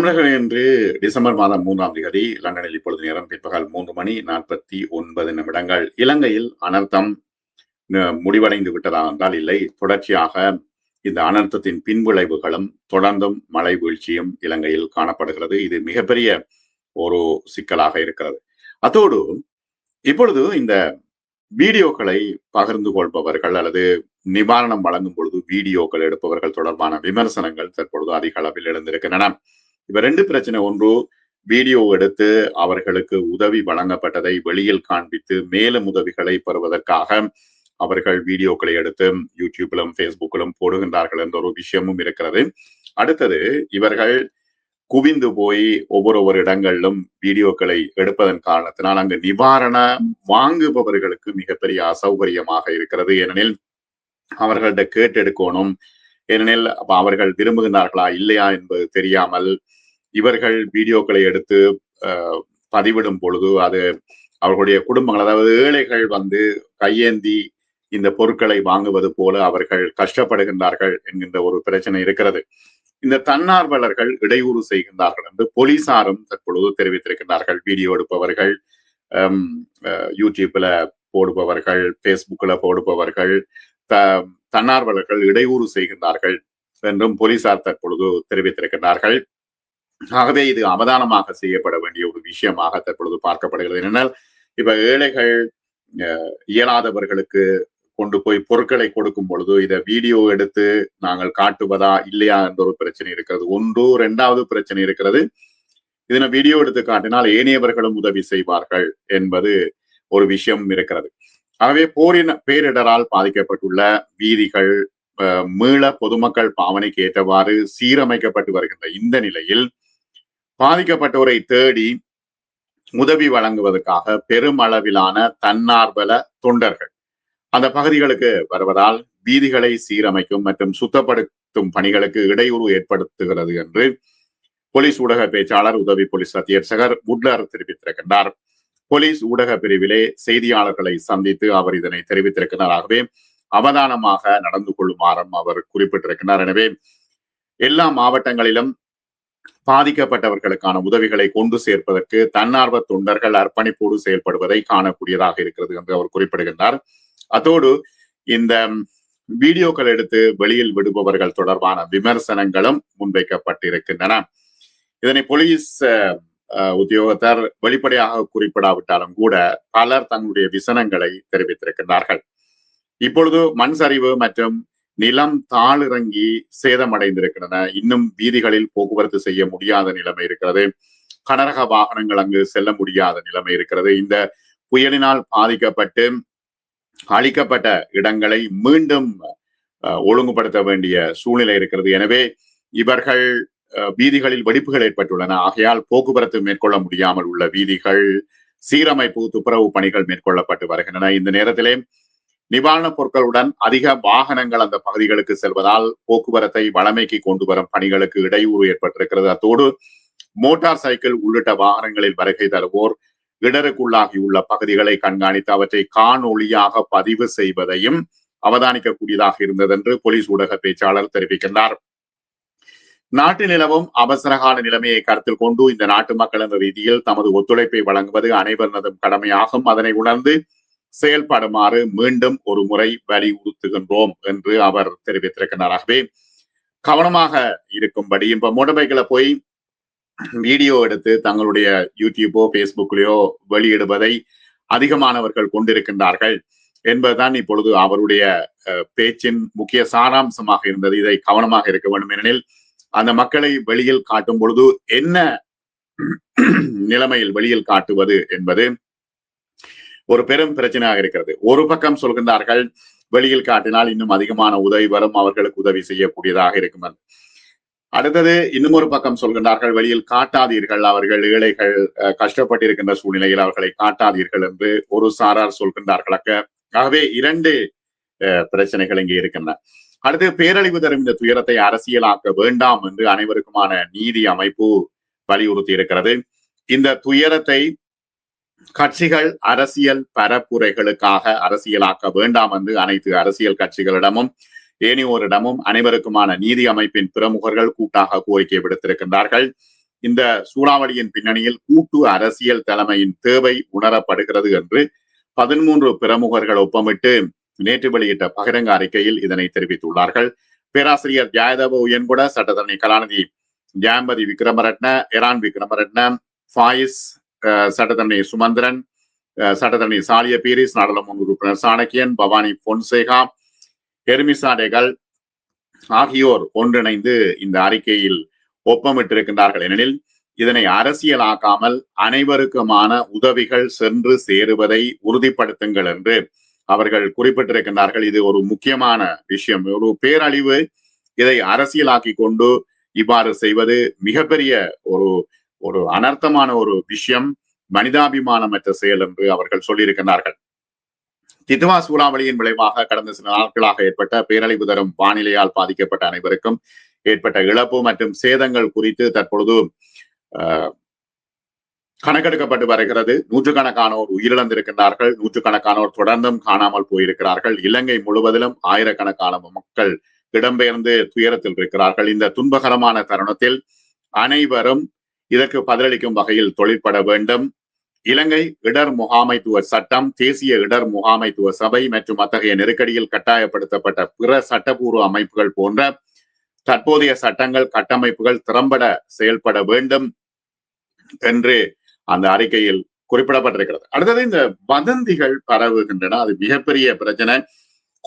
நண்பர்களே இன்று டிசம்பர் மாதம் மூன்றாம் தேதி லண்டனில் இப்பொழுது நேரம் பிற்பகல் மூன்று மணி நாற்பத்தி ஒன்பது நிமிடங்கள். இலங்கையில் அனர்த்தம் முடிவடைந்து விட்டதா என்றால் இல்லை. தொடர்ச்சியாக இந்த அனர்த்தத்தின் பின்விளைவுகளும் தொடர்ந்தும் மழை வீழ்ச்சியும் இலங்கையில் காணப்படுகிறது. இது மிகப்பெரிய ஒரு சிக்கலாக இருக்கிறது. அத்தோடு இப்பொழுது இந்த வீடியோக்களை பகிர்ந்து கொள்பவர்கள் அல்லது நிவாரணம் வழங்கும் பொழுது வீடியோக்கள் எடுப்பவர்கள் தொடர்பான விமர்சனங்கள் தற்பொழுது அதிக அளவில் எழுந்திருக்கின்றன. இப்ப ரெண்டு பிரச்சனை. ஒன்று வீடியோ எடுத்து அவர்களுக்கு உதவி வழங்கப்பட்டதை வெளியில் காண்பித்து மேலும் உதவிகளை பெறுவதற்காக அவர்கள் வீடியோக்களை எடுத்து யூடியூபிலும் ஃபேஸ்புக்கிலும் போடுகின்றார்கள் என்ற ஒரு விஷயமும் இருக்கிறது. அடுத்தது இவர்கள் குவிந்து போய் ஒவ்வொரு ஒரு இடங்களிலும் வீடியோக்களை எடுப்பதன் காரணத்தினால் அங்கு நிவாரண வாங்குபவர்களுக்கு மிகப்பெரிய அசௌகரியமாக இருக்கிறது. ஏனெனில் அவர்கள்ட்ட கேட்டெடுக்கணும் ஏனெனில் அப்ப அவர்கள் விரும்புகின்றார்களா இல்லையா என்பது தெரியாமல் இவர்கள் வீடியோக்களை எடுத்து பதிவிடும் பொழுது அது அவர்களுடைய குடும்பங்கள் அதாவது ஏழைகள் வந்து கையேந்தி இந்த பொருட்களை வாங்குவது போல அவர்கள் கஷ்டப்படுகின்றார்கள் என்கின்ற ஒரு பிரச்சனை இருக்கிறது. இந்த தன்னார்வலர்கள் இடையூறு செய்கின்றார்கள் என்று போலீசாரும் தற்பொழுது தெரிவித்திருக்கின்றார்கள். வீடியோ எடுப்பவர்கள் ஹம், யூடியூப்ல போடுபவர்கள் பேஸ்புக்ல போடுபவர்கள் த தன்னார்வலர்கள் இடையூறு செய்கின்றார்கள் என்றும் போலீசார் தற்பொழுது தெரிவித்திருக்கின்றார்கள். ஆகவே இது அவதானமாக செய்யப்பட வேண்டிய ஒரு விஷயமாக தற்பொழுது பார்க்கப்படுகிறது. ஏனென்றால் இப்ப ஏழைகள் அஹ், இயலாதவர்களுக்கு கொண்டு போய் பொருட்களை கொடுக்கும் பொழுது இதை வீடியோ எடுத்து நாங்கள் காட்டுவதா இல்லையா என்ற ஒரு பிரச்சனை இருக்கிறது. ஒன்று இரண்டாவது பிரச்சனை இருக்கிறது. இதனை வீடியோ எடுத்து காட்டினால் ஏனையவர்களும் உதவி செய்வார்கள் என்பது ஒரு விஷயம் இருக்கிறது. ஆகவே போரின் பேரிடரால் பாதிக்கப்பட்டுள்ள வீதிகள் மீள பொதுமக்கள் பாவனைக்கு ஏற்றவாறு சீரமைக்கப்பட்டு வருகின்ற இந்த நிலையில் பாதிக்கப்பட்டோரை தேடி உதவி வழங்குவதற்காக பெருமளவிலான தன்னார்வல தொண்டர்கள். அந்த பகுதிகளுக்கு வருவதால் வீதிகளை சீரமைக்கும் மற்றும் சுத்தப்படுத்தும் பணிகளுக்கு இடையூறு ஏற்படுத்துகிறது என்று போலீஸ் ஊடக பேச்சாளர் உதவி போலீஸ் அத்தியட்சகர் உட்லர் தெரிவித்திருக்கின்றார். போலீஸ் ஊடக பிரிவிலே செய்தியாளர்களை சந்தித்து அவர் இதனை தெரிவித்திருக்கிறார் ஆகவே அவதானமாக நடந்து கொள்ளுமாறும் அவர் குறிப்பிட்டிருக்கிறார். எனவே எல்லா மாவட்டங்களிலும் பாதிக்கப்பட்டவர்களுக்கான உதவிகளை கொண்டு சேர்ப்பதற்கு தன்னார்வ தொண்டர்கள் அர்ப்பணிப்போடு செயல்படுவதை காணக்கூடியதாக இருக்கிறது என்று அவர் குறிப்பிடுகின்றார். அதோடு இந்த வீடியோக்கள் எடுத்து வெளியில் விடுபவர்கள் தொடர்பான விமர்சனங்களும் முன்வைக்கப்பட்டிருக்கின்றன. இதனை போலீஸ் உத்தியோகத்தர் வெளிப்படையாக குறிப்பிடாவிட்டாலும் கூட பலர் தங்களுடைய விசனங்களை தெரிவித்திருக்கின்றார்கள். இப்பொழுது மண் சரிவு மற்றும் நிலம் தாளிறங்கி சேதமடைந்திருக்கின்றன. இன்னும் வீதிகளில் போக்குவரத்து செய்ய முடியாத நிலைமை இருக்கிறது. கனரக வாகனங்கள் அங்கு செல்ல முடியாத நிலைமை இருக்கிறது. இந்த புயலினால் பாதிக்கப்பட்டு அழிக்கப்பட்ட இடங்களை மீண்டும் ஒழுங்குபடுத்த வேண்டிய சூழ்நிலை இருக்கிறது. எனவே இவர்கள் வீதிகளில் வெடிப்புகள் ஏற்பட்டுள்ளன. ஆகையால் போக்குவரத்து மேற்கொள்ள முடியாமல் உள்ள வீதிகள் சீரமைப்பு துப்புரவு பணிகள் மேற்கொள்ளப்பட்டு வருகின்றன. இந்த நேரத்திலே நிவாரணப் பொருட்களுடன் அதிக வாகனங்கள் அந்த பகுதிகளுக்கு செல்வதால் போக்குவரத்தை வளமைக்கு கொண்டு வரும் பணிகளுக்கு இடையூறு ஏற்பட்டிருக்கிறது. அத்தோடு மோட்டார் சைக்கிள் உள்ளிட்ட வாகனங்களில் வருகை தருவோர் இடருக்குள்ளாகியுள்ள பகுதிகளை கண்காணித்து அவற்றை காணொளியாக பதிவு செய்வதையும் அவதானிக்கக்கூடியதாக இருந்தது என்று போலீஸ் ஊடக பேச்சாளர் தெரிவிக்கின்றார். நாட்டு நிலவும் அவசரகால நிலைமையை கருத்தில் கொண்டு இந்த நாட்டு மக்கள் என்ற ரீதியில் தமது ஒத்துழைப்பை வழங்குவது அனைவரதும் கடமையாகும். அதனை உணர்ந்து செயல்படுமாறு மீண்டும் ஒரு முறை வலியுறுத்துகின்றோம் என்று அவர் தெரிவித்திருக்கிறாராகவே கவனமாக இருக்கும்படி இப்ப முடமைகளை போய் வீடியோ எடுத்து தங்களுடைய யூடியூபோ பேஸ்புக்லயோ வெளியிடுவதை அதிகமானவர்கள் கொண்டிருக்கின்றார்கள் என்பதுதான் இப்பொழுது அவருடைய அஹ், பேச்சின் முக்கிய சாராம்சமாக இருந்தது. இதை கவனமாக இருக்க வேண்டும் ஏனெனில் அந்த மக்களை வெளியில் காட்டும் பொழுது என்ன நிலைமையில் வெளியில் காட்டுவது என்பது ஒரு பெரும் பிரச்சனையாக இருக்கிறது. ஒரு பக்கம் சொல்கின்றார்கள் வெளியில் காட்டினால் இன்னும் அதிகமான உதவி வரும் அவர்களுக்கு உதவி செய்யக்கூடியதாக இருக்கும் அடுத்தது இன்னும் ஒரு பக்கம் சொல்கின்றார்கள் வெளியில் காட்டாதீர்கள் அவர்கள் ஏழைகள் அஹ், கஷ்டப்பட்டிருக்கின்ற சூழ்நிலையில் அவர்களை காட்டாதீர்கள் என்று ஒரு சாரார் சொல்கின்றார்கள் ஆகவே இரண்டு அஹ், பிரச்சனைகள் இங்கே இருக்கின்றன. அடுத்து பேரழிவு தரும் இந்த துயரத்தை அரசியலாக்க வேண்டாம் என்று அனைவருக்குமான நீதி அமைப்பு வலியுறுத்தி இருக்கிறது. இந்த துயரத்தை கட்சிகள் அரசியல் பரப்புரைகளுக்காக அரசியலாக்க வேண்டாம் என்று அனைத்து அரசியல் கட்சிகளிடமும் ஏனையோரிடமும் அனைவருக்குமான நீதி அமைப்பின் பிரமுகர்கள் கூட்டாக கோரிக்கை விடுத்திருக்கின்றார்கள். இந்த சூறாவளியின் பின்னணியில் கூட்டு அரசியல் தலைமையின் தேவை உணரப்படுகிறது என்று பதிமூன்று பிரமுகர்கள் ஒப்பமிட்டு நேற்று வெளியிட்ட பகிரங்க அறிக்கையில் இதனை தெரிவித்துள்ளார்கள். பேராசிரியர் ஜாயதவ உயன்குட சட்டத்தரணி கலாநிதி ஜாம்பதி விக்ரமரட்ன எரான் விக்ரமரட்ன ஃபாயிஸ் சட்டத்தரணி சுமந்திரன் சட்டத்தரணி சாலிய பீரிஸ் நாடாளுமன்ற உறுப்பினர் சாணக்கியன் பவானி பொன்சேகா ஹெர்மிசாடேகள் ஆகியோர் ஒன்றிணைந்து இந்த அறிக்கையில் ஒப்பமிட்டிருக்கின்றார்கள். ஏனெனில் இதனை அரசியலாக்காமல் அனைவருக்குமான உதவிகள் சென்று சேருவதை உறுதிப்படுத்துங்கள் என்று அவர்கள் குறிப்பிட்டிருக்கின்றார்கள். இது ஒரு முக்கியமான விஷயம். ஒரு பேரழிவு இதை அரசியலாக்கி கொண்டு இவ்வாறு செய்வது மிகப்பெரிய ஒரு ஒரு அனர்த்தமான ஒரு விஷயம். மனிதாபிமானமற்ற செயல் என்று அவர்கள் சொல்லியிருக்கிறார்கள் திதுவா சூறாவளியின் விளைவாக கடந்த சில நாட்களாக ஏற்பட்ட பேரழிவு தரும் வானிலையால் பாதிக்கப்பட்ட அனைவருக்கும் ஏற்பட்ட இழப்பு மற்றும் சேதங்கள் குறித்து தற்பொழுது கணக்கெடுக்கப்பட்டு வருகிறது. நூற்றுக்கணக்கானோர் உயிரிழந்திருக்கின்றார்கள். நூற்றுக்கணக்கானோர் தொடர்ந்தும் காணாமல் போயிருக்கிறார்கள். இலங்கை முழுவதிலும் ஆயிரக்கணக்கான மக்கள் இடம்பெயர்ந்து துயரத்தில் இருக்கிறார்கள். இந்த துன்பகரமான தருணத்தில் அனைவரும் இதற்கு பதிலளிக்கும் வகையில் தொழிற்பட வேண்டும். இலங்கை இடர் முகாமைத்துவ சட்டம் தேசிய இடர் முகாமைத்துவ சபை மற்றும் அத்தகைய நெருக்கடியில் கட்டாயப்படுத்தப்பட்ட பிற சட்டப்பூர்வ அமைப்புகள் போன்ற தற்போதைய சட்டங்கள் கட்டமைப்புகள் திறம்பட செயல்பட வேண்டும் என்று அந்த அறிக்கையில் குறிப்பிடப்பட்டிருக்கிறது. அடுத்தது இந்த வதந்திகள் பரவுகின்றன. அது மிகப்பெரிய பிரச்சனை.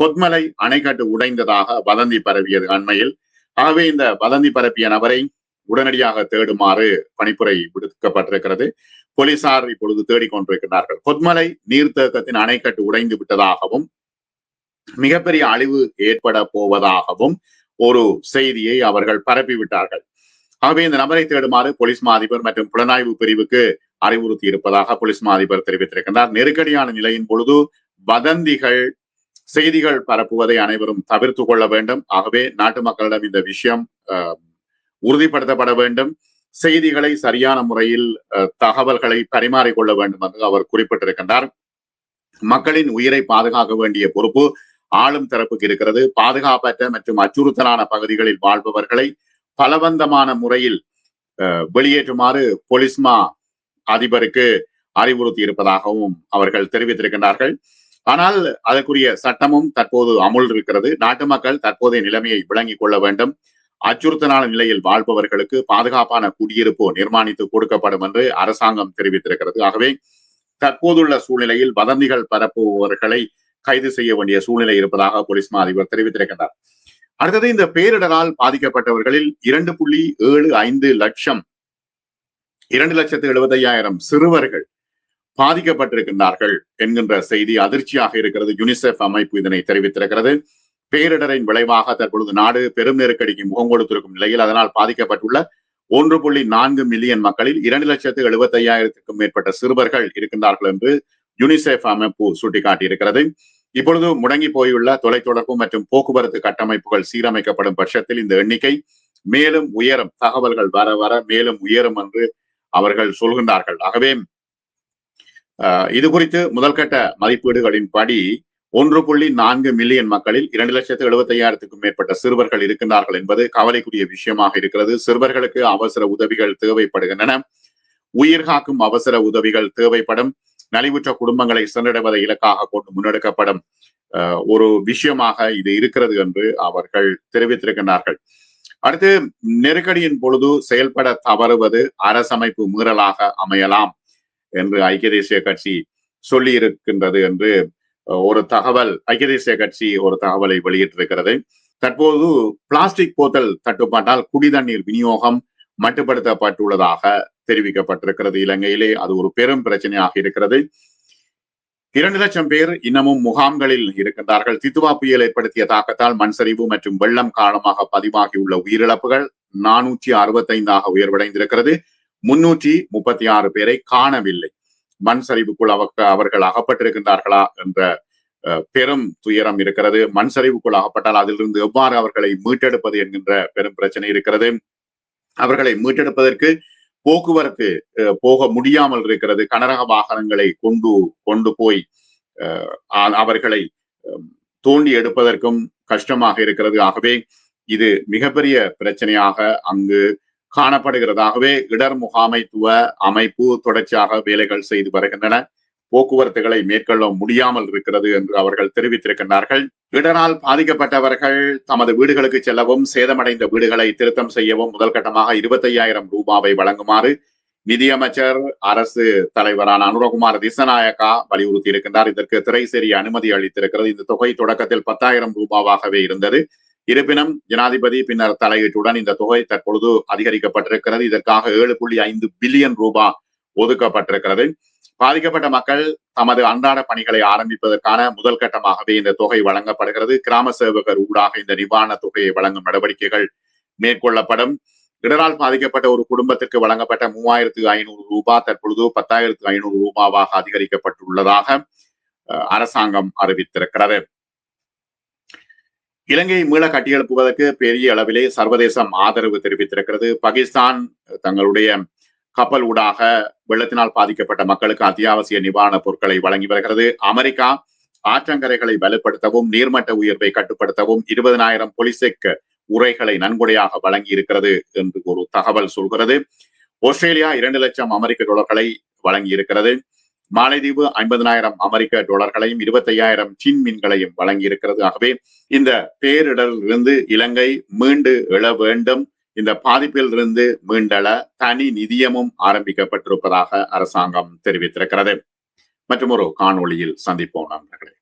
கொத்மலை அணைக்கட்டு உடைந்ததாக வதந்தி பரவியது அண்மையில். ஆகவே இந்த வதந்தி பரப்பிய நபரை உடனடியாக தேடுமாறு பணிப்புரை விடுக்கப்பட்டிருக்கிறது. போலீசார் இப்பொழுது தேடிக்கொண்டிருக்கிறார்கள். கொத்மலை நீர்த்தேக்கத்தின் அணைக்கட்டு உடைந்து விட்டதாகவும் மிகப்பெரிய அழிவு ஏற்பட போவதாகவும் ஒரு செய்தியை அவர்கள் பரப்பிவிட்டார்கள். ஆகவே இந்த நபரை தேடுமாறு போலீஸ் மாதிபர் மற்றும் புலனாய்வு பிரிவுக்கு அறிவுறுத்தி இருப்பதாக போலீஸ் மா அதிபர் தெரிவித்திருக்கின்றார். நெருக்கடியான நிலையின் பொழுது வதந்திகள் செய்திகள் பரப்புவதை அனைவரும் தவிர்த்து கொள்ள வேண்டும். ஆகவே நாட்டு மக்களிடம் இந்த விஷயம் உறுதிப்படுத்தப்பட வேண்டும். செய்திகளை சரியான முறையில் தகவல்களை பரிமாறிக்கொள்ள வேண்டும் என்று அவர் குறிப்பிட்டிருக்கின்றார். மக்களின் உயிரை பாதுகாக்க வேண்டிய பொறுப்பு ஆளும் தரப்புக்கு இருக்கிறது. பாதுகாப்பற்ற மற்றும் அச்சுறுத்தலான பகுதிகளில் வாழ்பவர்களை பலவந்தமான முறையில் வெளியேற்றுமாறு பொலிஸ்மா அதிபருக்கு அறிவுறுத்தி இருப்பதாகவும் அவர்கள் தெரிவித்திருக்கின்றார்கள். ஆனால் அதற்குரிய சட்டமும் தற்போது அமுல் இருக்கிறது. நாட்டு மக்கள் தற்போதைய நிலைமையை விளங்கிக் கொள்ள வேண்டும். அச்சுறுத்தலான நிலையில் வாழ்பவர்களுக்கு பாதுகாப்பான குடியிருப்பு நிர்மாணித்து கொடுக்கப்படும் என்று அரசாங்கம் தெரிவித்திருக்கிறது. ஆகவே தற்போதுள்ள சூழ்நிலையில் வதந்திகள் பரப்புபவர்களை கைது செய்ய வேண்டிய சூழ்நிலை இருப்பதாக போலீஸ் மா அதிபர் தெரிவித்திருக்கின்றார். அடுத்தது இந்த பேரிடரால் பாதிக்கப்பட்டவர்களில் இரண்டு புள்ளி ஏழு ஐந்து லட்சம் இரண்டு லட்சத்து எழுபத்தி ஐயாயிரம் சிறுவர்கள் பாதிக்கப்பட்டிருக்கின்றார்கள் என்கின்ற செய்தி அதிர்ச்சியாக இருக்கிறது. யுனிசெஃப் அமைப்பு இதனை தெரிவித்திருக்கிறது. பேரிடரின் விளைவாக தற்பொழுது நாடு பெரும் நெருக்கடிக்கு முகம் கொடுத்திருக்கும் நிலையில் அதனால் பாதிக்கப்பட்டுள்ள ஒன்று புள்ளி நான்கு மில்லியன் மக்களில் இரண்டு லட்சத்து எழுபத்தி ஐயாயிரத்துக்கும் மேற்பட்ட சிறுவர்கள் இருக்கின்றார்கள் என்று யுனிசெஃப் அமைப்பு சுட்டிக்காட்டியிருக்கிறது. இப்பொழுது முடங்கி போயுள்ள தொலைத்தொடர்பு மற்றும் போக்குவரத்து கட்டமைப்புகள் சீரமைக்கப்படும் பட்சத்தில் இந்த எண்ணிக்கை மேலும் உயரும். தகவல்கள் வர வர மேலும் உயரும் என்று அவர்கள் சொல்கின்றார்கள். ஆகவே இது குறித்து முதல்கட்ட மதிப்பீடுகளின் படி ஒன்று புள்ளி நான்கு மில்லியன் மக்களில் இரண்டு லட்சத்து எழுபத்தி ஐயாயிரத்துக்கும் மேற்பட்ட சிறுவர்கள் இருக்கின்றார்கள் என்பது கவலைக்குரிய விஷயமாக இருக்கிறது. சிறுவர்களுக்கு அவசர உதவிகள் தேவைப்படுகின்றன. உயிர் காக்கும் அவசர உதவிகள் தேவைப்படும். நலிவுற்ற குடும்பங்களை சென்றடைவதை இலக்காக கொண்டு முன்னெடுக்கப்படும் ஒரு விஷயமாக இது இருக்கிறது என்று அவர்கள் தெரிவித்திருக்கின்றார்கள். அடுத்து நெருக்கடியின் பொழுது செயல்பட தவறுவது அரசமைப்பு மீறலாக அமையலாம் என்று ஐக்கிய தேசிய கட்சி சொல்லி இருக்கின்றது என்று ஒரு தகவல் ஐக்கிய தேசிய கட்சி ஒரு தகவலை வெளியிட்டிருக்கிறது. தற்போது பிளாஸ்டிக் போத்தல் தட்டுப்பாட்டால் குடிதண்ணீர் விநியோகம் மட்டுப்படுத்தப்பட்டுள்ளதாக தெரிவிக்கப்பட்டிருக்கிறது. இலங்கையிலே அது ஒரு பெரும் பிரச்சனையாக இருக்கிறது. இரண்டு லட்சம் பேர் இன்னமும் முகாம்களில் இருக்கின்றார்கள். தித்துவா புயல் ஏற்படுத்திய தாக்கத்தால் மண் சரிவு மற்றும் வெள்ளம் காரணமாக பதிவாகியுள்ள உயிரிழப்புகள் நானூற்றி அறுபத்தைந்தாக உயர்வடைந்திருக்கிறது. முன்னூற்றி முப்பத்தி ஆறு பேரை காணவில்லை. மண் சரிவுக்குள் அவ அவர்கள் அகப்பட்டிருக்கின்றார்களா என்ற பெரும் துயரம் இருக்கிறது. மண் சரிவுக்குள் அகப்பட்டால் அதிலிருந்து எவ்வாறு அவர்களை மீட்டெடுப்பது என்கின்ற பெரும் பிரச்சனை இருக்கிறது. அவர்களை மீட்டெடுப்பதற்கு போக்குவரத்து போக முடியாமல் இருக்கிறது. கனரக வாகனங்களை கொண்டு கொண்டு போய் அவர்களை தோண்டி எடுப்பதற்கும் கஷ்டமாக இருக்கிறது. ஆகவே இது மிகப்பெரிய பிரச்சனையாக அங்கு காணப்படுகிறதாகவே இடர் முகாமைத்துவ அமைப்பு தொடர்ச்சியாக வேலைகள் செய்து வருகின்றன. போக்குவரத்துகளை மேற்கொள்ள முடியாமல் இருக்கிறது என்று அவர்கள் தெரிவித்திருக்கின்றார்கள். இடரால் பாதிக்கப்பட்டவர்கள் தமது வீடுகளுக்கு செல்லவும் சேதமடைந்த வீடுகளை திருத்தம் செய்யவும் முதல் கட்டமாக இருபத்தையாயிரம் ரூபாவை வழங்குமாறு நிதியமைச்சர் அரசு தலைவரான அனுரகுமார் திசநாயக்கா வலியுறுத்தி இருக்கின்றார் இதற்கு திரைசேரி அனுமதி அளித்திருக்கிறது. இந்த தொகை தொடக்கத்தில் பத்தாயிரம் ரூபாவாகவே இருந்தது. இருப்பினும் ஜனாதிபதி பின்னர் தலையீட்டுடன் இந்த தொகை தற்பொழுது அதிகரிக்கப்பட்டிருக்கிறது. இதற்காக ஏழு புள்ளி ஐந்து பில்லியன் ரூபாய் ஒதுக்கப்பட்டிருக்கிறது. பாதிக்கப்பட்ட மக்கள் தமது அன்றாட பணிகளை ஆரம்பிப்பதற்கான முதல் கட்டமாகவே இந்த தொகை வழங்கப்படுகிறது. கிராம சேவகர் ஊடாக இந்த நிவாரண தொகையை வழங்கும் நடவடிக்கைகள் மேற்கொள்ளப்படும். இடரால் பாதிக்கப்பட்ட ஒரு குடும்பத்திற்கு வழங்கப்பட்ட மூவாயிரத்து ஐநூறு ரூபாய் தற்பொழுது பத்தாயிரத்து ஐநூறு ரூபாவாக அதிகரிக்கப்பட்டுள்ளதாக அரசாங்கம் அறிவித்திருக்கிறது. இலங்கையை மீள கட்டியெழுப்புவதற்கு பெரிய அளவிலே சர்வதேசம் ஆதரவு தெரிவித்திருக்கிறது. பாகிஸ்தான் தங்களுடைய கப்பல் ஊடாக வெள்ளத்தினால் பாதிக்கப்பட்ட மக்களுக்கு அத்தியாவசிய நிவாரணப் பொருட்களை வழங்கி வருகிறது. அமெரிக்கா ஆற்றங்கரைகளை வலுப்படுத்தவும் நீர்மட்ட உயர்வை கட்டுப்படுத்தவும் இருபதனாயிரம் பொலிசெக் உரைகளை நன்கொடையாக வழங்கி இருக்கிறது என்று ஒரு தகவல் சொல்கிறது. ஆஸ்திரேலியா இரண்டு லட்சம் அமெரிக்க டாலர்களை வழங்கி இருக்கிறது. மாலைதீவு ஐம்பதனாயிரம் அமெரிக்க டாலர்களையும் இருபத்தையாயிரம் சின் மீன்களையும் வழங்கி இருக்கிறது. ஆகவே இந்த பேரிடரிலிருந்து இலங்கை மீண்டு எழ வேண்டும். இந்த பாதிப்பில் இருந்து மீண்டள தனி நிதியமும் ஆரம்பிக்கப்பட்டிருப்பதாக அரசாங்கம் தெரிவித்திருக்கிறது. மற்றும் ஒரு காணொளியில் சந்திப்போம் நண்பர்களே.